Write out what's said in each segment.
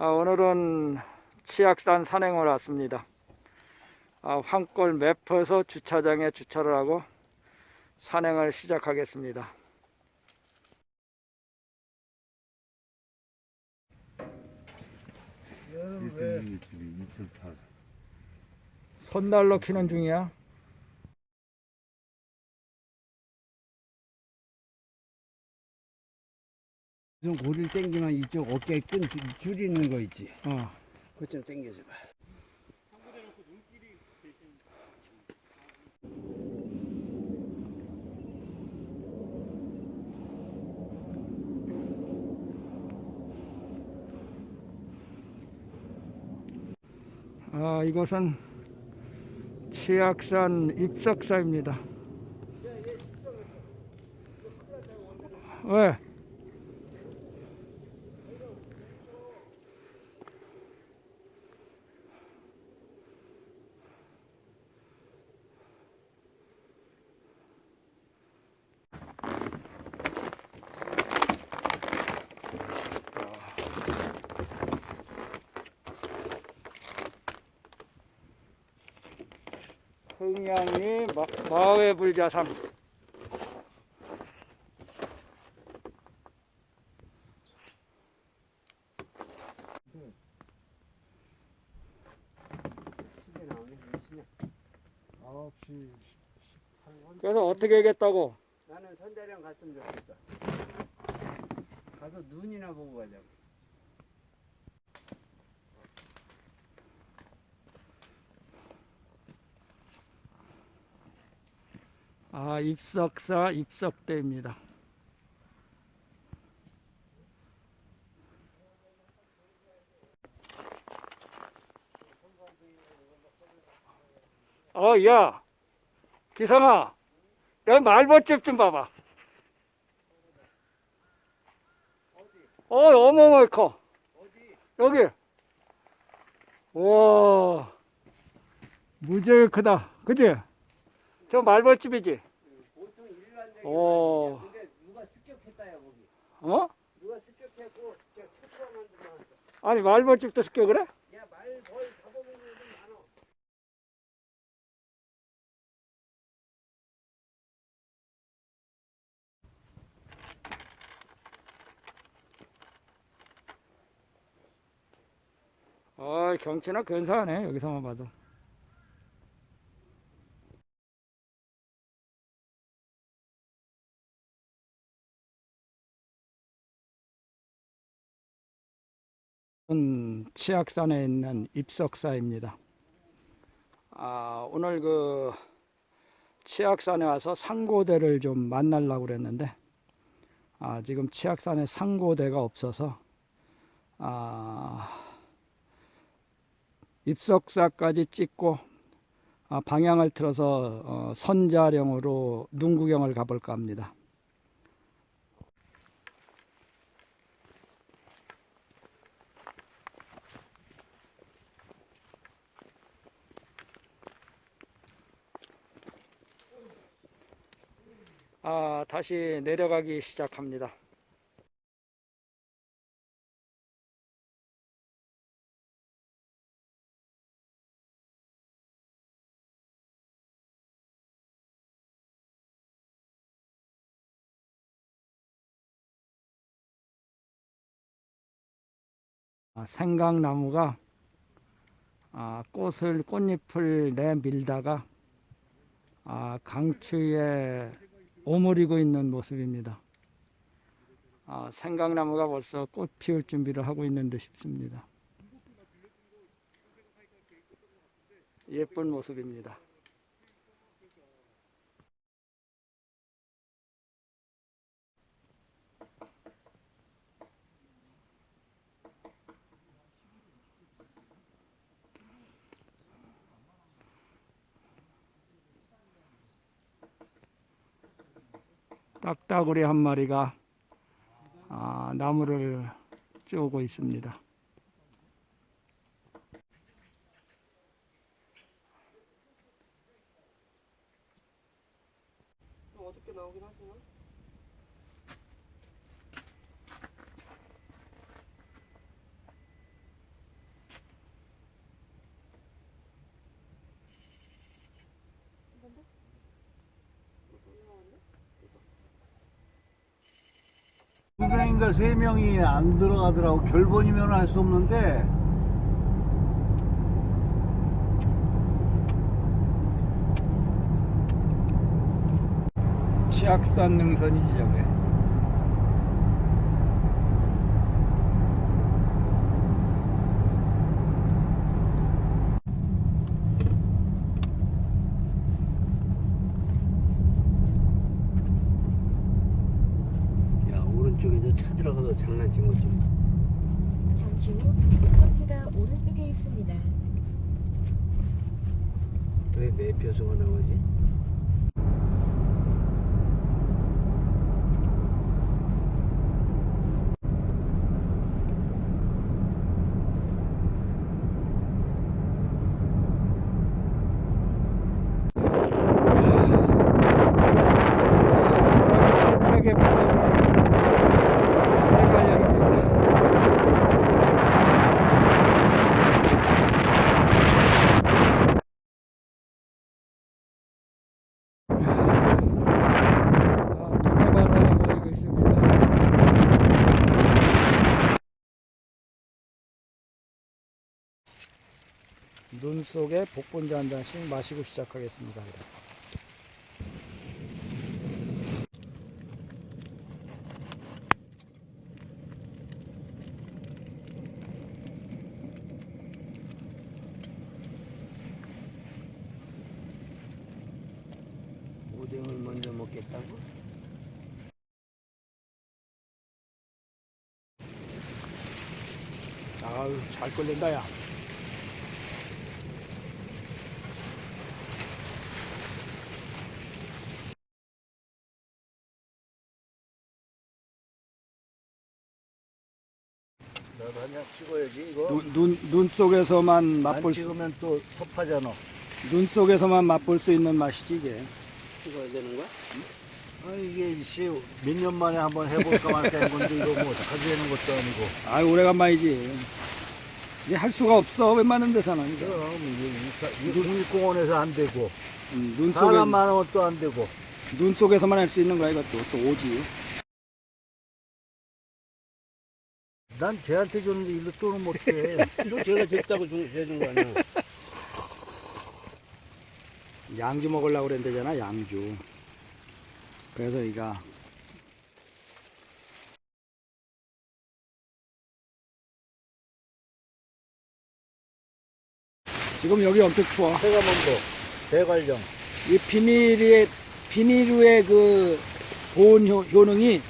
아, 오늘은 치악산 산행을 왔습니다. 아, 황골 매퍼서 주차장에 주차를 하고 산행을 시작하겠습니다. 여름 네. 왜 2008. 손날로 키는 중이야. 좀 고리를 당기면 이쪽 어깨 끈 줄, 줄이는 거 있지. 어. 그거 좀 당겨줘봐. 아, 이곳은 치악산 입석사입니다. 왜? 흥양리 마, 시냐? 9시 그래서 어떻게 하겠다고? 나는 선자령 갔으면 좋겠어. 가서 눈이나 보고 가자고. 아, 입석사 입석대입니다. 어, 야, 기상아, 여기 말벗집 좀 봐봐. 어, 어마어마하게 커. 여기. 와, 무지하게 크다. 그지? 저 말벌집이지? 오. 근데 누가 습격했다야 거기. 어? 누가 습격했고 저 초토화 만들어 놨어. 아니 말벌집도 습겨 그래? 야말벌 잡아먹는 놈 많어. 아 경치나 근사하네 여기서만 봐도 은 치악산에 있는 입석사입니다. 아, 오늘 그 치악산에 와서 상고대를 좀 만나려고 그랬는데 아, 지금 치악산에 상고대가 없어서 아, 입석사까지 찍고 아, 방향을 틀어서 어, 선자령으로 눈구경을 가볼까 합니다. 아, 다시 내려가기 시작합니다. 아, 생강나무가 아, 꽃을 꽃잎을 내밀다가 아, 강추위에 오므리고 있는 모습입니다. 아, 생강나무가 벌써 꽃 피울 준비를 하고 있는 듯 싶습니다. 예쁜 모습입니다. 딱따구리 한 마리가 아, 나무를 쪼고 있습니다. 어떻게 나오긴 하지만. 두 명인가 세 명이 안 들어가더라고. 결번이면 할 수 없는데. 치악산 능선이지 저게. 야 오른쪽에서 차 들어가서 장난친 거지. 잠시 후 목적지가 오른쪽에 있습니다. 왜 매표소가 나오지? 세차게 불어오는 대관령입니다. 아, 동해 바다가 보이고 있습니다. 눈 속에 복분자 한 잔씩 마시고 시작하겠습니다. 오뎅을 먼저 먹겠다고? 아유, 잘 끓는다, 야. 나도 한장 찍어야지, 이거. 눈, 눈, 눈 속에서만 안 맛볼, 수, 찍으면 또 섭하잖아. 눈 속에서만 맛볼 수 있는 맛이지, 이게. 찍어야 되는 거야? 아, 이게 씨, 몇 년 만에 한번 해볼까 말까 한 건데, 이거 뭐 자주 되는 것도 아니고. 아유, 오래간만이지. 이제 할 수가 없어, 웬만한 데서는. 이거. 그럼, 이게 국립공원에서 안 되고, 음, 눈 속에, 사람 많으면 또 안 되고. 눈 속에서만 할 수 있는 거야, 이것도. 또 오지. 난 쟤한테 줬는데 일로 또는 못해. 이거 제가 줬다고 주, 주는 거 아니야? 양주 먹으려고 그랬는데잖아, 양주. 그래서 이가. 지금 여기 엄청 추워. 해가mon도 대관령. 이 비닐의 비닐의 그 보온 효, 효능이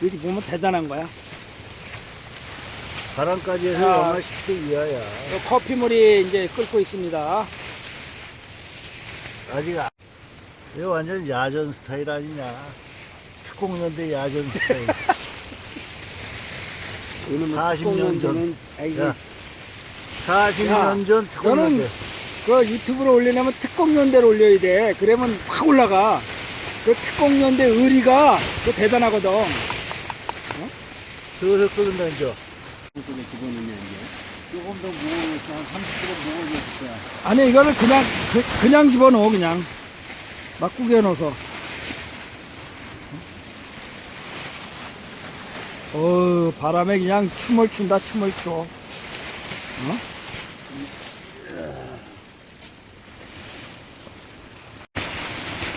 이렇게 보면 대단한 거야. 바람까지 해서 자. 영하 10도 이하야. 요 커피물이 이제 끓고 있습니다. 아직, 아- 이거 완전 야전 스타일 아니냐. 특공연대 야전 스타일. 이놈의 40년 전. 는 에이, 야, 40년 전 특공연대. 너는 그 유튜브로 올리려면 특공연대로 올려야 돼. 그러면 확 올라가. 그 특공연대 의리가 그 대단하거든. 저것을 끓는다, 이제. 속에 집어넣냐 이게? 조금 더 무거워서 한 30kg 무거워졌을 거야. 아니 이거를 그냥 그, 냥 집어넣어 그냥 막 구겨 넣어서. 어 바람에 그냥 춤을 춘다 춤을 춰. 어?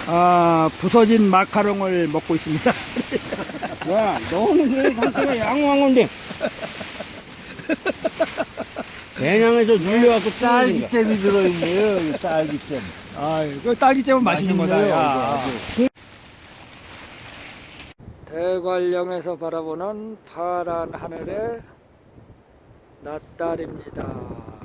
아 부서진 마카롱을 먹고 있습니다. 야, 너는 왜 상태가 양호한 건데? 배낭에서 눌려갖고. 딸기잼이 들어있네요, 이 딸기잼. 아, 그 딸기잼은 맛있는 거다. 맛있네요, 야. 이거 아주. 대관령에서 바라보는 파란 하늘의 낮달입니다.